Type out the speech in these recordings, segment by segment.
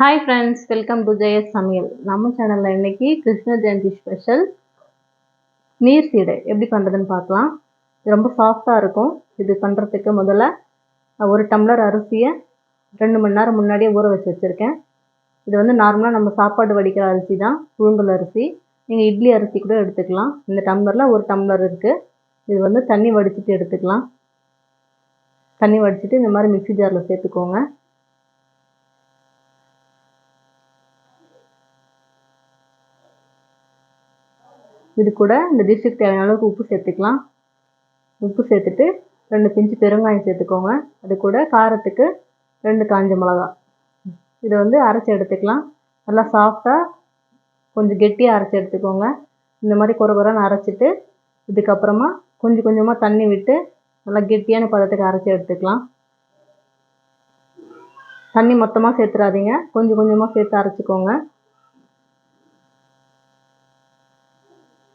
Hi friends welcome to Jaya's சமையல் நம்ம சேனலில் இன்றைக்கி கிருஷ்ண ஜெயந்தி ஸ்பெஷல் நீர் சீடை எப்படி பண்ணுறதுன்னு பார்க்கலாம். இது ரொம்ப சாஃப்டாக இருக்கும். இது பண்ணுறதுக்கு முதல்ல ஒரு டம்ளர் அரிசியை ரெண்டு மணி நேரம் முன்னாடியே ஊற வச்சு வச்சுருக்கேன். இது வந்து நார்மலாக நம்ம சாப்பாடு வடிக்கிற அரிசி தான் புழுங்கல் அரிசி. நீங்கள் இட்லி அரிசி கூட எடுத்துக்கலாம். இந்த டம்ளரில் ஒரு டம்ளர் இருக்குது இது வந்து தண்ணி வடிச்சிட்டு எடுத்துக்கலாம். தண்ணி வடிச்சிட்டு இந்த மாதிரி மிக்ஸி ஜாரில் சேர்த்துக்கோங்க. இது கூட இந்த டிஷ்ஷுக்கு தேவையான அளவுக்கு உப்பு சேர்த்துக்கலாம். உப்பு சேர்த்துட்டு ரெண்டு பிஞ்சு பெருங்காயம் சேர்த்துக்கோங்க. அது கூட காரத்துக்கு ரெண்டு காஞ்ச மிளகா. இதை வந்து அரைச்சி எடுத்துக்கலாம். நல்லா சாஃப்டாக கொஞ்சம் கெட்டியாக அரைச்சி எடுத்துக்கோங்க. இந்த மாதிரி குறை குறைன்னு அரைச்சிட்டு இதுக்கப்புறமா கொஞ்சம் கொஞ்சமாக தண்ணி விட்டு நல்லா கெட்டியான பதத்துக்கு அரைச்சி எடுத்துக்கலாம். தண்ணி மொத்தமாக சேர்த்துறாதீங்க. கொஞ்சம் கொஞ்சமாக சேர்த்து அரைச்சிக்கோங்க.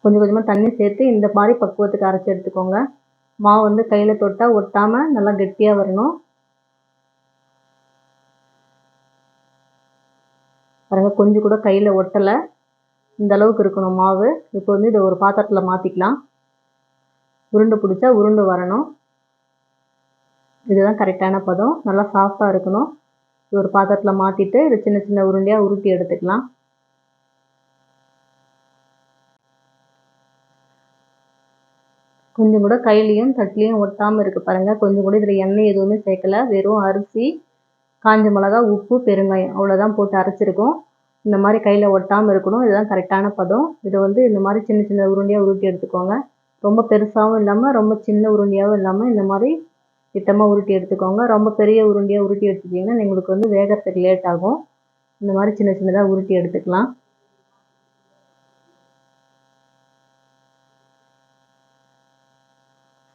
கொஞ்சம் கொஞ்சமாக தண்ணி சேர்த்து இந்த மாதிரி பக்குவத்துக்கு அரைச்சி எடுத்துக்கோங்க. மாவு வந்து கையில் தொட்டால் ஒட்டாமல் நல்லா கெட்டியாக வரணும். பாருங்கள் கொஞ்சம் கூட கையில் ஒட்டலை. இந்த அளவுக்கு இருக்கணும் மாவு. இப்போ வந்து இதை ஒரு பாத்திரத்தில் மாற்றிக்கலாம் உருண்டை பிடிச்சா உருண்டு வரணும். இதுதான் கரெக்டான பதம். நல்லா சாஃப்டாக இருக்கணும். இது ஒரு பாத்திரத்தில் மாற்றிட்டு இது சின்ன சின்ன உருண்டையாக உருட்டி எடுத்துக்கலாம். கொஞ்சம் கூட கையிலையும் தட்டிலையும் ஒட்டாமல் இருக்குது பாருங்கள் கொஞ்சம் கூட இதில் எண்ணெய் எதுவுமே சேர்க்கல. வெறும் அரிசி காஞ்ச மிளகா உப்பு பெருங்காயம் அவ்வளோதான் போட்டு அரைச்சிருக்கோம். இந்த மாதிரி கையில் ஒட்டாமல் இருக்கணும். இதுதான் கரெக்டான பதம். இதை வந்து இந்த மாதிரி சின்ன சின்ன உருண்டையாக உருட்டி எடுத்துக்கோங்க. ரொம்ப பெருசாகவும் இல்லாமல் ரொம்ப சின்ன உருண்டையாகவும் இல்லாமல் இந்த மாதிரி திட்டமாக உருட்டி எடுத்துக்கோங்க. ரொம்ப பெரிய உருண்டையாக உருட்டி எடுத்துட்டிங்கன்னா எங்களுக்கு வந்து வேகத்துக்கு லேட் ஆகும். இந்த மாதிரி சின்ன சின்னதாக உருட்டி எடுத்துக்கலாம்.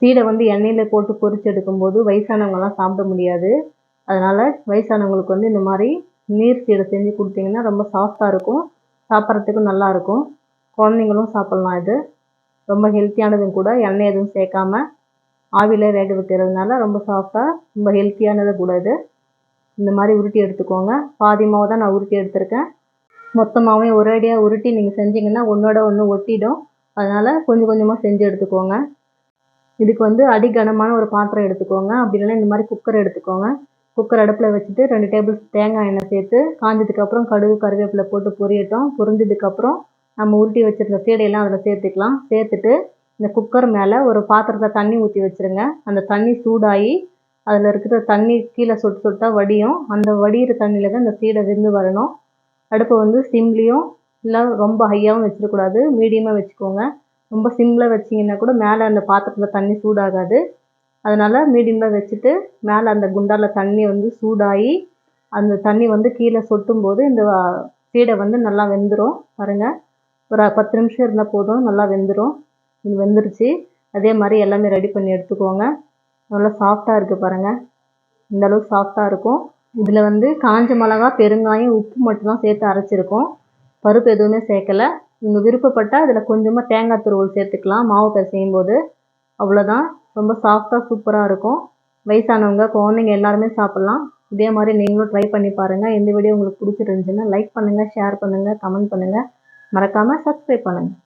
சீடை வந்து எண்ணெயில் போட்டு பொரிச்சு எடுக்கும்போது வயசானவங்கலாம் சாப்பிட முடியாது. அதனால் வயசானவங்களுக்கு வந்து இந்த மாதிரி நீர் சீடை செஞ்சு கொடுத்தீங்கன்னா ரொம்ப சாஃப்டாக இருக்கும். சாப்பிட்றதுக்கும் நல்லாயிருக்கும் குழந்தைங்களும் சாப்பிட்லாம் இது. ரொம்ப ஹெல்த்தியானதும் கூட எண்ணெய் எதுவும் சேர்க்காம ஆவியில் வேக வைக்கிறதுனால ரொம்ப சாஃப்டாக ரொம்ப ஹெல்த்தியானது கூட இது. இந்த மாதிரி உருட்டி எடுத்துக்கோங்க. பாதி மாவு தான் நான் உருட்டி எடுத்திருக்கேன். மொத்தமாகவே ஒரேடியாக உருட்டி நீங்கள் செஞ்சிங்கன்னா ஒன்றோட ஒன்று ஒட்டிடும். அதனால் கொஞ்சம் கொஞ்சமாக செஞ்சு எடுத்துக்கோங்க. இதுக்கு வந்து அடி கனமான ஒரு பாத்திரம் எடுத்துக்கோங்க. அப்படி இல்லைன்னா இந்த மாதிரி குக்கர் எடுத்துக்கோங்க. குக்கர் அடுப்பில் வச்சுட்டு ரெண்டு டேபிள் தேங்காய் எண்ணெய் சேர்த்து காஞ்சதுக்கப்புறம் கடுகு கருவேப்பிலை போட்டு பொரியட்டும். பொரிஞ்சதுக்கப்புறம் நம்ம உருட்டி வச்சுருந்த சீடையெல்லாம் அதில் சேர்த்துக்கலாம். சேர்த்துட்டு இந்த குக்கர் மேலே ஒரு பாத்திரத்தில் தண்ணி ஊற்றி வச்சுருங்க. அந்த தண்ணி சூடாகி அதில் இருக்கிற தண்ணி கீழே சொட்டு சொட்டாக வடியும். அந்த வடிகிற தண்ணியில் தான் இந்த சீடை விருந்து வரணும். அடுப்பை வந்து சிம்லேயும் இல்லை ரொம்ப ஹையாகவும் வச்சிடக்கூடாது. மீடியமாக வச்சுக்கோங்க. ரொம்ப சிம்மில் வச்சிங்கன்னா கூட மேலே அந்த பாத்திரத்தில் தண்ணி சூடாகாது. அதனால் மீடியமில் வச்சுட்டு மேலே அந்த குண்டாவில் தண்ணி வந்து சூடாகி அந்த தண்ணி வந்து கீழே சொட்டும் போது இந்த சீடை வந்து நல்லா வெந்துடும் பாருங்கள் ஒரு பத்து நிமிஷம் இருந்தால் போதும் நல்லா வெந்துடும் இது வெந்துருச்சு. அதே மாதிரி எல்லாமே ரெடி பண்ணி எடுத்துக்கோங்க. நல்லா சாஃப்டாக இருக்குது பாருங்கள் இந்தளவுக்கு சாஃப்டாக இருக்கும். இதில் வந்து காஞ்ச மிளகா பெருங்காயம் உப்பு மட்டும்தான் சேர்த்து அரைச்சிருக்கோம். பருப்பு எதுவுமே சேர்க்கலை. நீங்கள் விருப்பப்பட்டால் அதில் கொஞ்சமாக தேங்காய் துருவல் சேர்த்துக்கலாம். மாவு பிசையும் போது அவ்வளோதான் ரொம்ப சாஃப்டாக சூப்பராக இருக்கும். வயசானவங்க குழந்தைங்க எல்லாருமே சாப்பிட்லாம். இதே மாதிரி நீங்களும் ட்ரை பண்ணி பாருங்கள் இந்த வீடியோ உங்களுக்கு பிடிச்சிருந்துச்சுன்னா லைக் பண்ணுங்கள் ஷேர் பண்ணுங்கள் கமெண்ட் பண்ணுங்கள் மறக்காமல் சப்ஸ்கிரைப் பண்ணுங்கள்